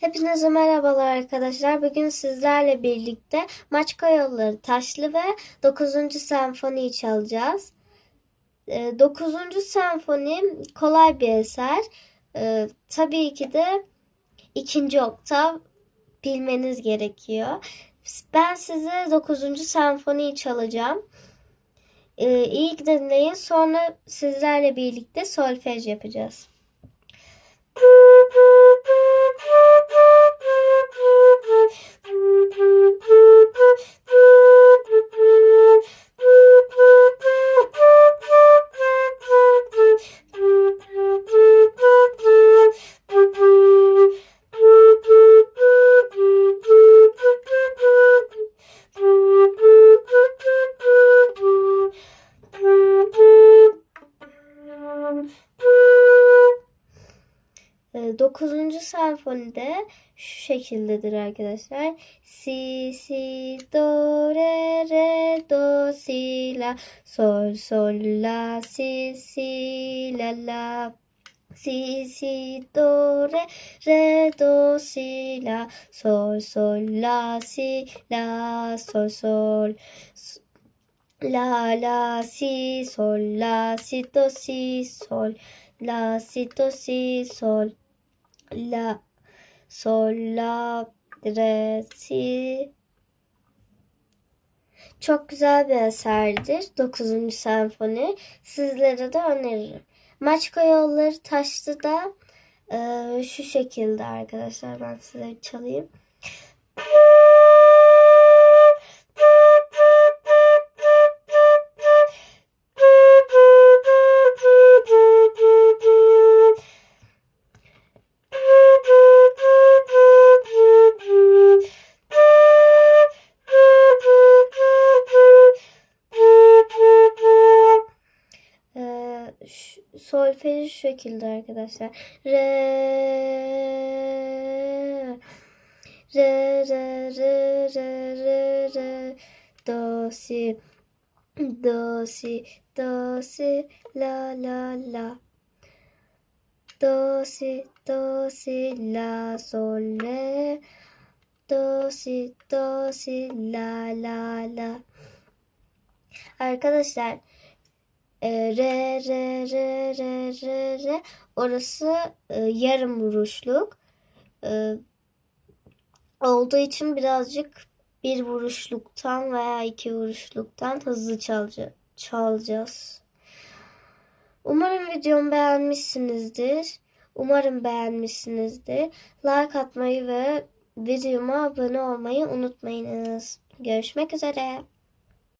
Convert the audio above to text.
Hepinize merhabalar arkadaşlar. Bugün sizlerle birlikte Maçka Yolları Taşlı ve 9. Senfoni'yi çalacağız. 9. Senfoni kolay bir eser. Ee, tabii ki de ikinci oktav bilmeniz gerekiyor. Ben size 9. Senfoni'yi çalacağım. Ee, iyi dinleyin. Sonra sizlerle birlikte solfej yapacağız. Ee, Dokuzuncu senfonide şu şekildedir arkadaşlar. Si, si, do, re, re, do, si, la, sol, sol, la, si, si, la, la. Si, si, do, re, re, do, si, la, sol, sol, la, si, la, sol, sol. La, la, si, sol, la, si, do, si, sol. La, si, do, si, sol. La, sol, la, re, si. Çok güzel bir eserdir. 9. senfoni. Sizlere de öneririm. Maçka yolları taştı da e, şu şekilde arkadaşlar. Ben size çalayım. Solfeji şu şekilde arkadaşlar. Re re re re re re re do si do si do si la la la. Do si do si la sol re. Do si do si la la la. Arkadaşlar e, re re re re re re orası e, yarım vuruşluk e, olduğu için birazcık bir vuruşluktan veya iki vuruşluktan hızlı çalca, çalacağız. Umarım videomu beğenmişsinizdir. Umarım beğenmişsinizdir. Like atmayı ve videoma abone olmayı unutmayınız. Görüşmek üzere.